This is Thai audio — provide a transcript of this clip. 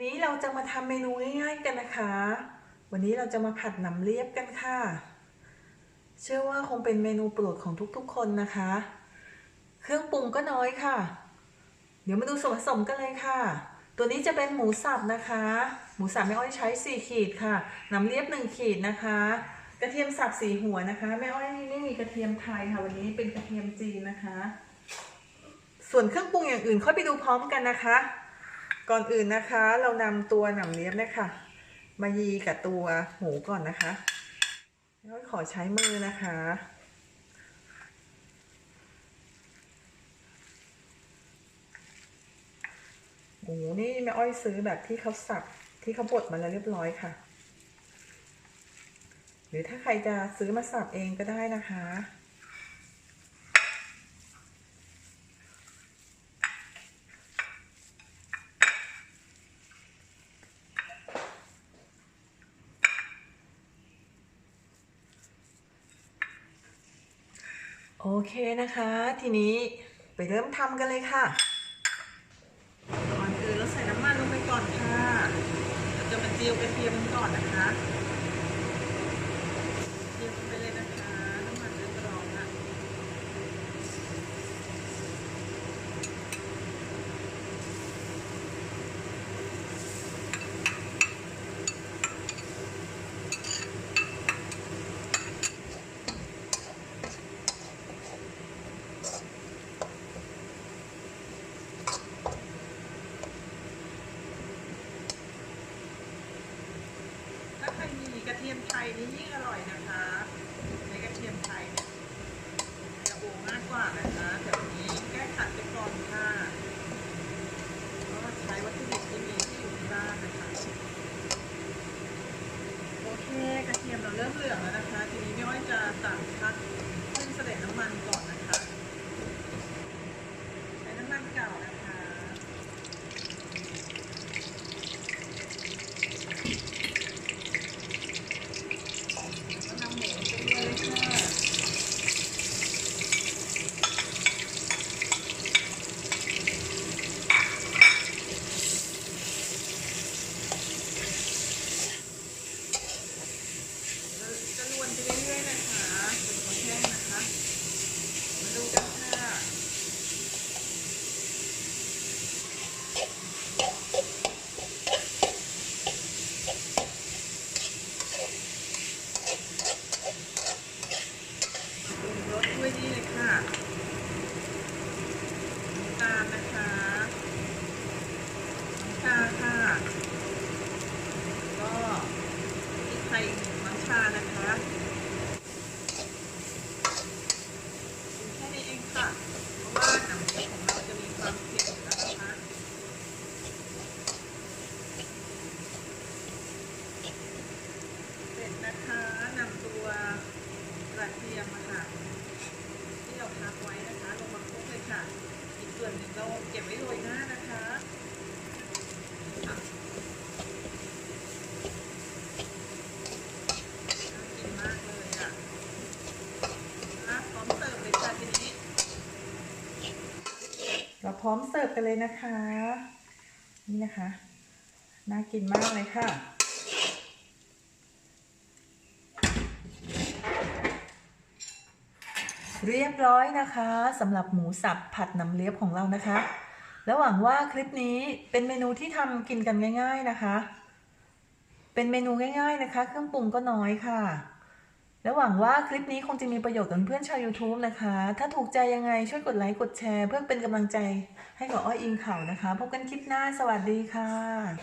วันนี้เราจะมาทำเมนูง่ายๆกันนะคะ วันนี้เราจะมาผัดหนำเลียบกันค่ะ เชื่อว่าคงเป็นเมนูโปรดของทุกๆ คนนะคะ เครื่องปรุงก็น้อยค่ะ เดี๋ยวมาดูส่วนผสมกันเลยค่ะ ตัวนี้จะเป็นหมูสับนะคะ หมูสับแม่อ้อยใช้ 4 ขีดค่ะหนำเลียบ 1 ขีดนะคะ กระเทียมสับสีหัวนะคะแม่อ้อยไม่มีกระเทียมไทยค่ะ วันนี้เป็นกระเทียมจีนนะคะ ส่วนเครื่องปรุงอย่างอื่นค่อยไปดูพร้อมกันนะคะ ก่อนอื่นนะคะ เรานำตัวหนำเลียบเนี่ยค่ะมายีกับตัวหมูก่อนนะคะแล้วขอใช้มือนะคะ หมูนี่แม่อ้อยซื้อแบบที่เขาสับที่เขาบดมาแล้วเรียบร้อยค่ะ หรือถ้าใครจะซื้อมาสับเองก็ได้นะคะ โอเคนะคะ ทีนี้ไปเริ่มทำกันเลยค่ะ ก่อนอื่นเราใส่น้ำมันลงไปก่อนค่ะเราจะมาเจียวกระเทียมกันก่อนนะคะเจียวลงไปเลยนะคะ น้ำมันเริ่มร้อนค่ะ ถ้าใครมีกระเทียมไทยนี่ยิ่งอร่อยนะคะในกระเทียมไทยเนี่ยจะโอมากกว่านะคะแต่วันนี้แก้ขัดไปก่อนค่ะก็ใช้วัตถุดิบที่มีที่อยู่ที่บ้านนะคะ โอเคกระเทียมเราเริ่มเหลืองแล้วนะคะ ทีนี้พี่อ้อยจะตักพักขึ้นเสด็จน้ำมันก่อนนะคะ ใช้น้ำมันเก่านะคะ ก็นำหมูไปด้วยเลยค่ะเราจะลวนไปเรื่อยๆนะคะจนเขาแห้งนะคะ มาดูกันค่ะ ปรุงรสด้วยนี่เลยค่ะน้ำตาลนะคะน้ำตาลค่ะ ก็พริกไทยห นึ่งน้ำชานะคะแค่นี้เองค่ะ เพราะว่าน้ำเลียงของเราจะมีความเผ็ดอยู่แล้วนะคะเสร็จนะคะนำตัวกระเทียมมาค่ะ ที่เราพักไว้นะคะ ลงมาคลุกเลยค่ะ อีกส่วนหนึ่งเราเก็บไว้โรยหน้านะคะอะน่ากินมากเลยอะอะพร้อมเสิร์ฟเลยค่ะทีนี้ เราพร้อมเสิร์ฟกันเลยนะคะ นี่นะคะ น่ากินมากเลยค่ะ เรียบร้อยนะคะสำหรับหมูสับผัดน้ำเลียบของเรานะคะ แล้วหวังว่าคลิปนี้เป็นเมนูที่ทำกินกันง่าย ๆนะคะ เป็นเมนูง่าย ๆนะคะ เครื่องปรุงก็น้อยค่ะ แล้วหวังว่าคลิปนี้คงจะมีประโยชน์กับเพื่อนชาว YouTube นะคะ ถ้าถูกใจยังไงช่วยกดไลค์กดแชร์ เพื่อเป็นกำลังใจให้กับอ้อยอิงเขานะคะ พบกันคลิปหน้าสวัสดีค่ะ